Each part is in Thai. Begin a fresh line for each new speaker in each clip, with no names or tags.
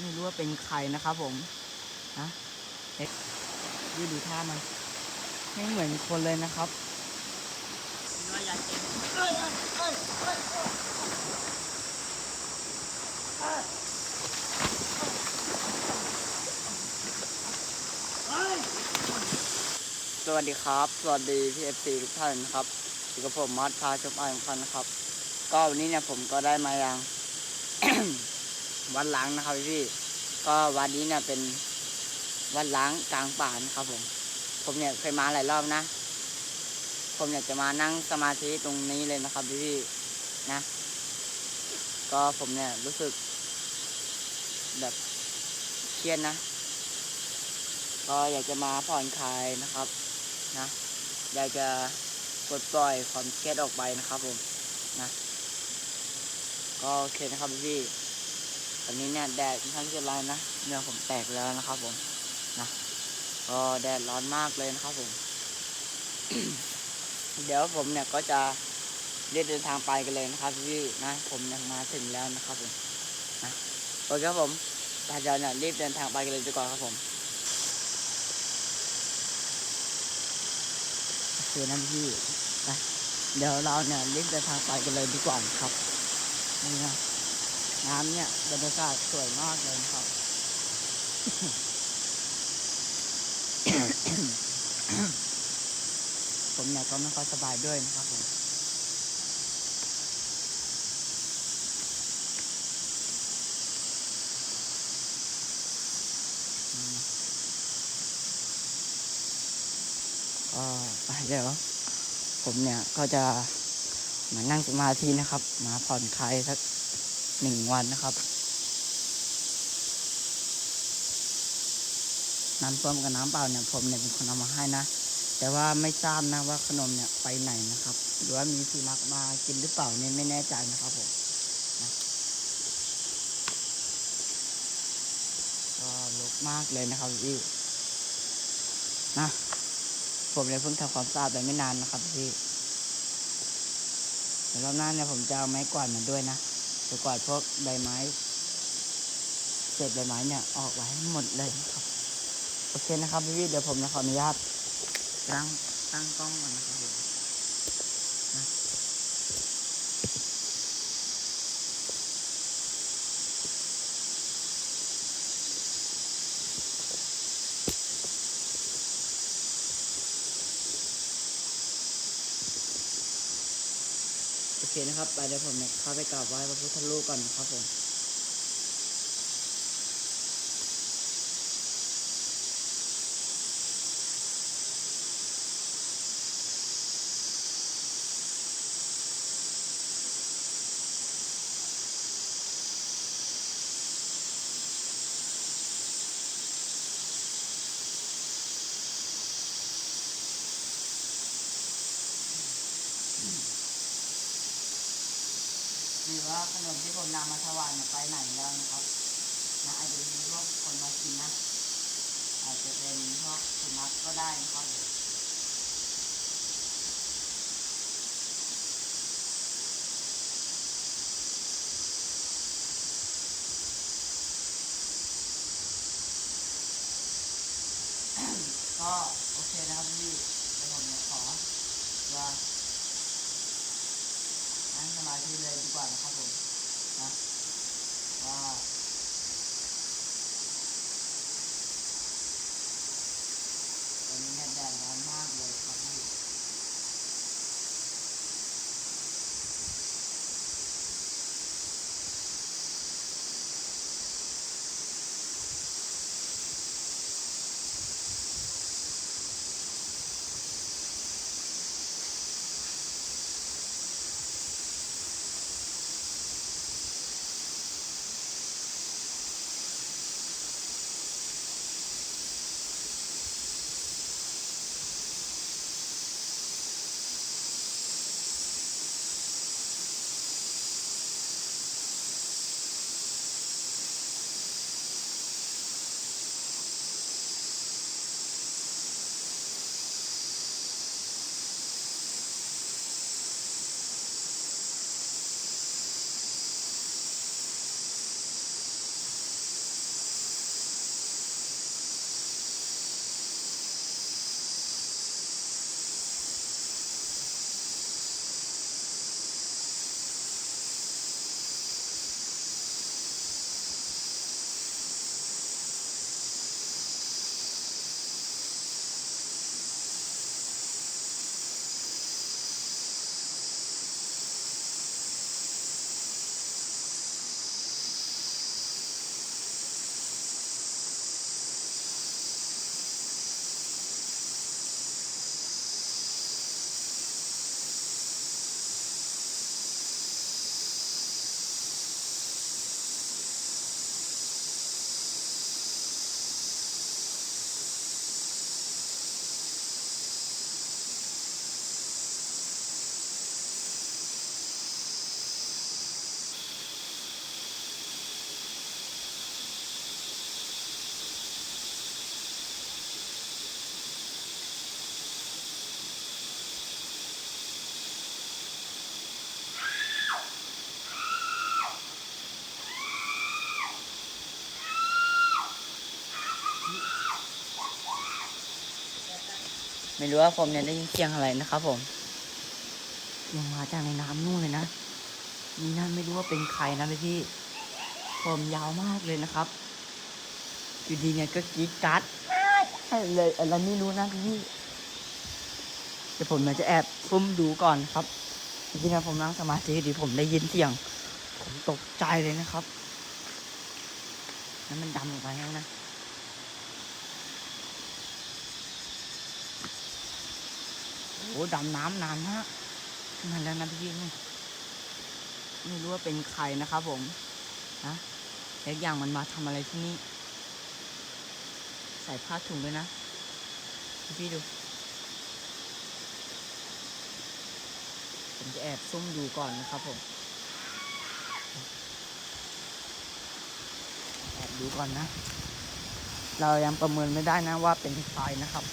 ไม่รู้ว่าเป็นใครนะครับผมนะเอ๊ะดูดูท่ามัน ไม่เหมือนคนเลยนะครับสวัสดีครับ สวัสดีพี่เอฟซีทุกท่านครับอยู่กับผมมอสพาชมอ่านพันนะครับ ก็วันนี้เนี่ยผมก็ได้มายัง วัดล้างนะครับพี่ก็วัดนี้เนี่ยเป็นวัดล้างกลางป่านะครับผม ผมเนี่ยเคยมาหลายรอบนะ ผมอยากจะมานั่งสมาธิตรงนี้เลยนะครับพี่ๆนะ ก็ผมเนี่ยรู้สึก แบบเครียดนะ ก็อยากจะมาผ่อนคลายนะครับนะ อยากจะปลดปล่อยความเครียดออกไปนะครับผมนะ ก็โอเคนะครับพี่ตอนนี้เนี่ยแดดค่อนข้างจะร้อนนะเนื้อผมแตกแล้วนะครับผมนะก็แดดร้อนมากเลยนะครับผม เดี๋ยวผมเนี่ยก็จะเรียกเดินทางไปกันเลยนะครับพี่นะผมเนี่ยมาถึงแล้วนะครับผมนะโอเคครับผมแต่เดี๋ยวเนี่ยรีบเดินทางไปกันเลยดีกว่าครับผมโอเคนะพี่นะเดี๋ยวเราเนี่ยรีบเดินทางไปกันเลยดีกว่าครับ นี่นะน้ำเนี่ยบรรยากาศสวยมากเลยครับ ผมเนี่ยก็ไม่ค่อยสบายด้วยนะครับผมอืมก็ไปเดี๋ยว ผมเนี่ยก็จะ มานั่งสมาธินะครับ มาผ่อนคลายสักหนึ่งวันนะครับน้ำส้มกับน้ำเปล่าเนี่ยผมเนี่ยเป็นคนเอามาให้นะ แต่ว่าไม่ทราบนะว่าขนมเนี่ยไปไหนนะครับ หรือว่ามีสุนัขมากินหรือเปล่าเนี่ยไม่แน่ใจนะครับผมนะก็ลกมากเลยนะครับพี่นะผมเนี่ยเพิ่งทำความสะอาดไปไม่นานนะครับพี่ เดี๋ยวรอบหน้าเนี่ยผมจะเอาไม้กวาดมาด้วยนะจะกวาดพวกใบไม้เศษใบไม้เนี่ยออกไว้ให้หมดเลยครับโอเคนะครับพี่ๆเดี๋ยวผมจะขออนุญาตตั้งตั้งกล้องก่อนนะครับผมนะโอ เคนะครับไปเดี๋ยวผมเนี่ยข้าไปกราบไหว้พระพุทธรูปก่อนครับผม หรือว่าขนมที่ผมนำมาถวายเนี่ยไปไหนแล้วนะครับนะอาจจะมีพวกคนมากินนะ อาจจะเป็นพวกสุนัขก็ได้นะครับก็โอเคนะครับพี่เดี๋ยวผมเนี่ยขอว่า นั่งสมาธิเลยดีกว่านะครับผมนะว่าตอนนี้แดดร้อนมากเลย ไม่รู้ว่าผมเนี่ยได้ยินเสียงอะไรนะครับผมเสียงมาจากในน้ำนู่นเลยนะนี่นั่นไม่รู้ว่าเป็นใครนะพี่พี่ผมยาวมากเลยนะครับอยู่ดีเนี่ยก็กรีดกราร์ดเลยอะไรไม่รู้นะพี่พี่เดี๋ยวผมเนี่ยจะแอบซุ่มดูก่อนครับจริงๆนะผมนั่งสมาธิดีผมได้ยินเสียง ผมตกใจเลยนะครับ นั้นมันดำลงไปแล้วนะ โอ้ดำน้ำนานมากนาแล้วนะพี่นี่ไม่รู้ว่าเป็นใครนะครับผมนะเล็กอย่างมันมาทำอะไรที่นี่ ใส่ผ้าถุงด้วยนะพี่พี่ดู ผมจะแอบซุ่มดูก่อนนะครับผม แอบดูก่อนนะ เรายังประเมินไม่ได้นะว่าเป็นใครนะครับ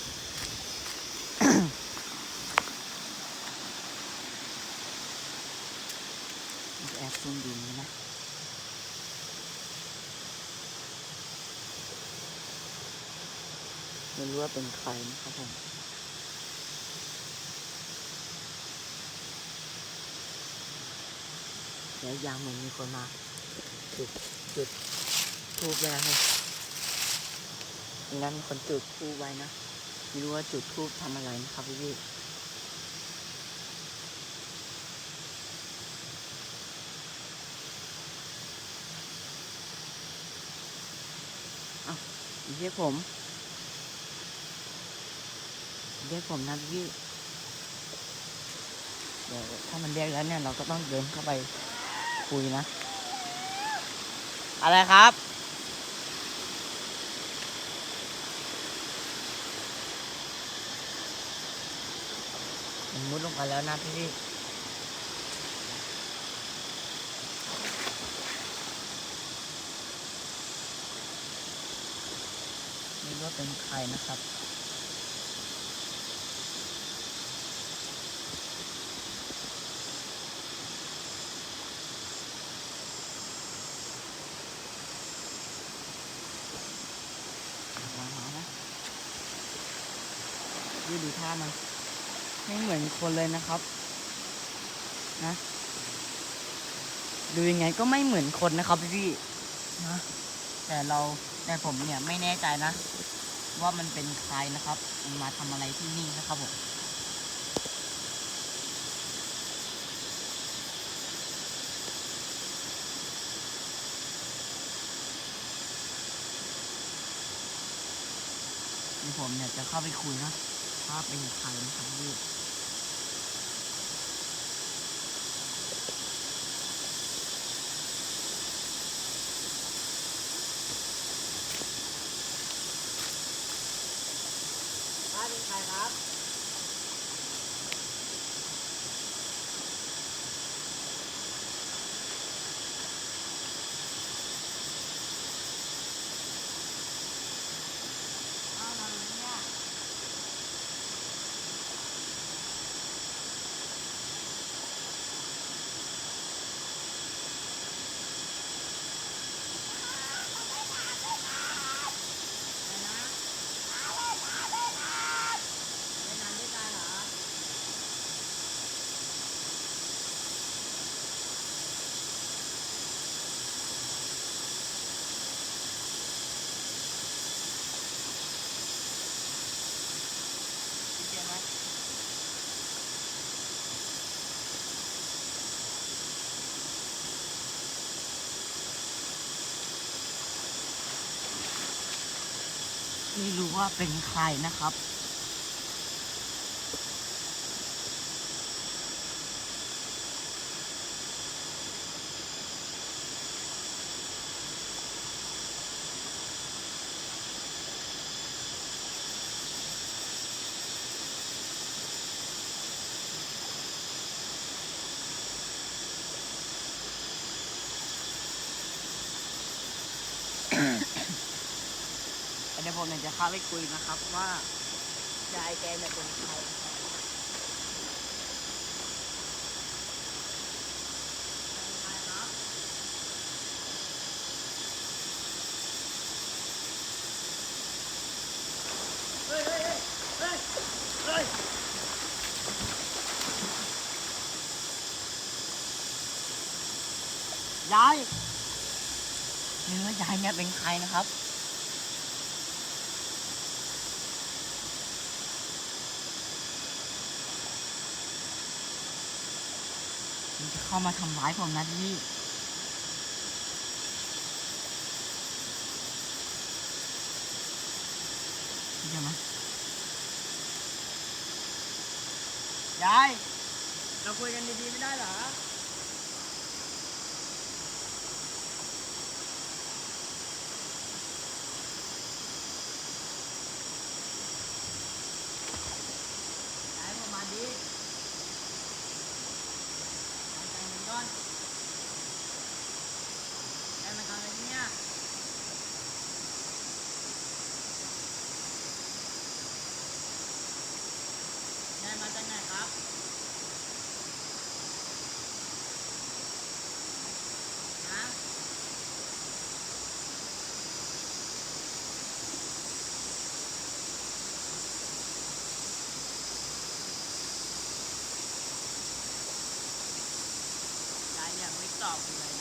แอบซุ่มดูนี่นะไม่รู้ว่าเป็นใครนะครับผมแล้วยางเหมือนมีคนมา จุดจุดทูบเลยนะครับนี่นมีคนจุดทูบไว้นะ ไม่รู้ว่าจุดทูบทำอะไรนะครับพี่ เรียกผมเรียกผมนะพี่เดี๋ยวถ้ามันเรียกแล้วเนี่ยเราก็ต้องเดินเข้าไปคุยนะ อะไรครับมันมุดลงไปแล้วนะพี่พี่ไม่รู้ ว่าเป็นใครนะครับมาหานะดูดูท่ามันไม่เหมือนคนเลยนะครับ นะ ดูยังไงก็ไม่เหมือนคนนะครับพี่พี่ๆนะแต่เราแต่ผมเนี่ยไม่แน่ใจนะ ว่ามันเป็นใครนะครับ มันมาทำอะไรที่นี่นะครับผมนี่ผมเนี่ยจะเข้าไปคุยนะ ถ้าเป็นใครนะครับพี่ ป้าเป็นใครับ เอามาเลยเนี่ยอะไรนะ เล่นน้ำด้วยกันเหรอ พี่เจมส์ไหม ไม่รู้ว่าเป็นใครนะครับ พาไปคุยนะครับว่ายายแกเนี่ยเป็นใครยายเนื้อยายเนี่ยเป็นใครนะครับ เข้ามาทำร้ายผมนะพี่เดี๋ยวนะยาย เราคุยกันดีๆไม่ได้เหรอ stop.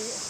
Thank you.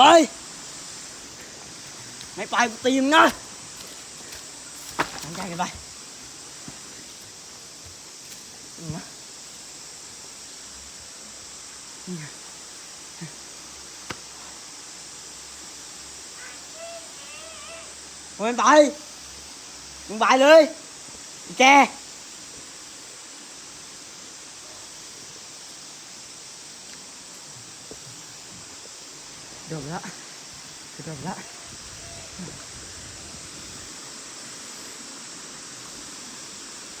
bay mày bay của tiền á anh trai kìa bay Ôi ừ. em bay Đừng bay đi. Che. ดบละคือดมละ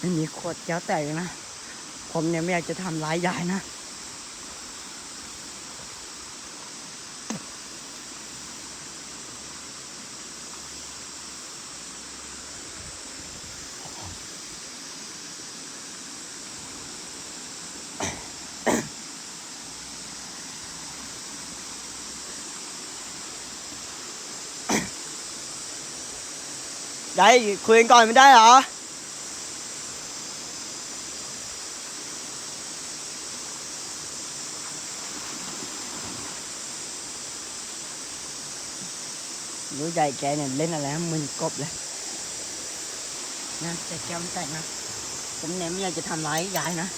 ไม่มีขวดแก้วแตกนะ ผมเนี่ยไม่อยากจะทำร้ายยายนะ
ยายคุยกันก่อนไม่ได้เหรอรู้ใจแกเนี่ยเล่นอะไรมึนกบเลยนะแต่แกไม่แต่งนะผมเนี่ยไม่อยากจะทำร้ายยายนะ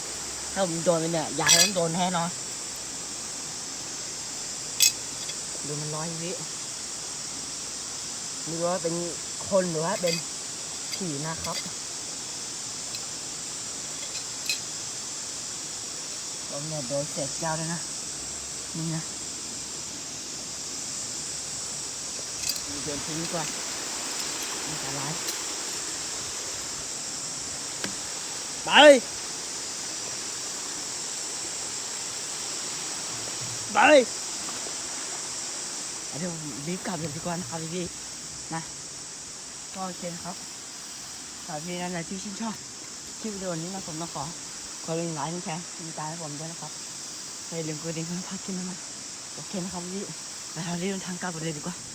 ถ้าผมโดนไปเนี่ยยายต้องโดนแน่นอนดูมันร้อยวิไม่รู้ว่าเป็น คนหรือว่าเป็นผีนะครับผมเนี่ยโดนเศษแก้วเลยนะ นี่นะเดินทิ้งดีกว่าอันตรายไปไปเดี๋ยวรีบกลับเลยดีกว่านะครับพี่พี่นะ ก็โอเคนะครับฝากพี่นั่นแหละที่ชื่นชอบคลิปวิดีโอนี้นะผมต้องขอขอเรื่องไลน์แชร์ติดตามให้ผมด้วยนะครับอย่าลืมกดดิ่งเพื่อพักกินนะมันโอเคนะครับพี่แล้วเรารีบเดินทางกลับกันเลยดีกว่า